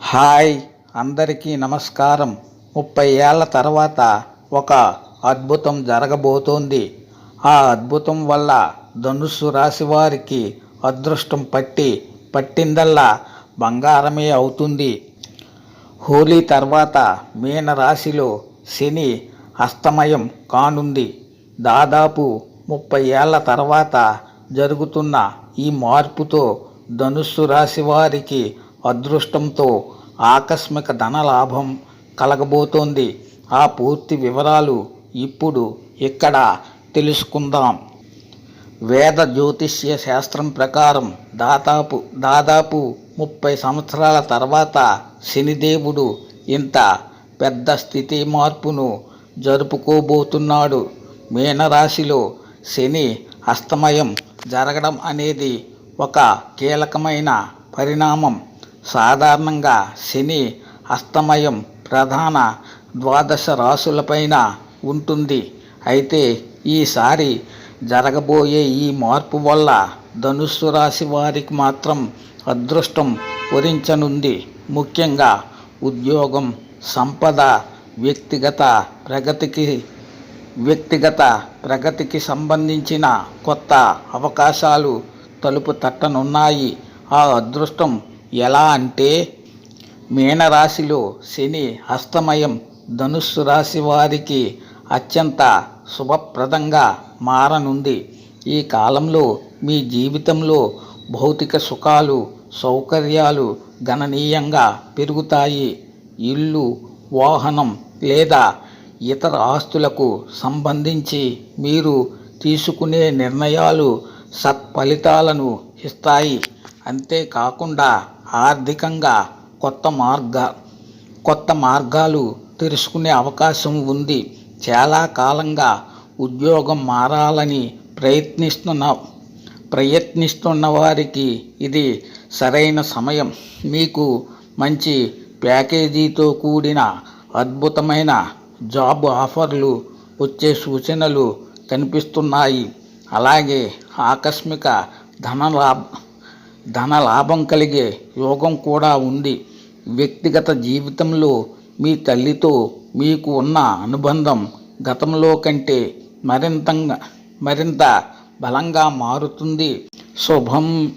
Hi అందరికీ నమస్కారం. ముప్పై ఏళ్ళ తర్వాత ఒక అద్భుతం జరగబోతోంది. ఆ అద్భుతం వల్ల ధనుస్సు రాశి వారికి అదృష్టం పట్టి పట్టిందల్లా బంగారమే అవుతుంది. హోలీ తర్వాత మీన రాశిలో శని అస్తమయం కానుంది. దాదాపు ముప్పై ఏళ్ళ తర్వాత జరుగుతున్న ఈ మార్పుతో ధనుస్సు రాశి వారికి అదృష్టంతో ఆకస్మిక ధనలాభం కలగబోతోంది. ఆ పూర్తి వివరాలు ఇప్పుడు ఇక్కడ తెలుసుకుందాం. వేద జ్యోతిష్య శాస్త్రం ప్రకారం దాదాపు దాదాపు ముప్పై సంవత్సరాల తర్వాత శనిదేవుడు ఇంత పెద్ద స్థితి మార్పును జరుపుకోబోతున్నాడు. మీనరాశిలో శని అస్తమయం జరగడం అనేది ఒక కీలకమైన పరిణామం. సాధారణంగా శని అస్తమయం ప్రధాన ద్వాదశ రాశులపైన ఉంటుంది. అయితే ఈసారి జరగబోయే ఈ మార్పు వల్ల ధనుస్సు రాశి వారికి మాత్రం అదృష్టం వరించనుంది. ముఖ్యంగా ఉద్యోగం సంపద వ్యక్తిగత ప్రగతికి వ్యక్తిగత ప్రగతికి సంబంధించిన కొత్త అవకాశాలు తలుపు తట్టనున్నాయి. ఆ అదృష్టం ఎలా అంటే మీనరాశిలో శని హస్తమయం ధనుస్సు రాశి వారికి అత్యంత శుభప్రదంగా మారనుంది. ఈ కాలంలో మీ జీవితంలో భౌతిక సుఖాలు సౌకర్యాలు గణనీయంగా పెరుగుతాయి. ఇల్లు వాహనం లేదా ఇతర ఆస్తులకు సంబంధించి మీరు తీసుకునే నిర్ణయాలు సత్ఫలితాలను ఇస్తాయి. అంతేకాకుండా ఆర్థికంగా కొత్త మార్గ కొత్త మార్గాలు తెరుచుకునే అవకాశం ఉంది. చాలా కాలంగా ఉద్యోగం మారాలని ప్రయత్నిస్తున్న ప్రయత్నిస్తున్న వారికి ఇది సరైన సమయం. మీకు మంచి ప్యాకేజీతో కూడిన అద్భుతమైన జాబ్ ఆఫర్లు వచ్చే సూచనలు కనిపిస్తున్నాయి. అలాగే ఆకస్మిక ధనలాభ ధన లాభం కలిగే యోగం కూడా ఉంది వ్యక్తిగత జీవితంలో మీ తల్లితో మీకు ఉన్న అనుబంధం గతంలో కంటే మరింత మరింత బలంగా మారుతుంది. శుభం.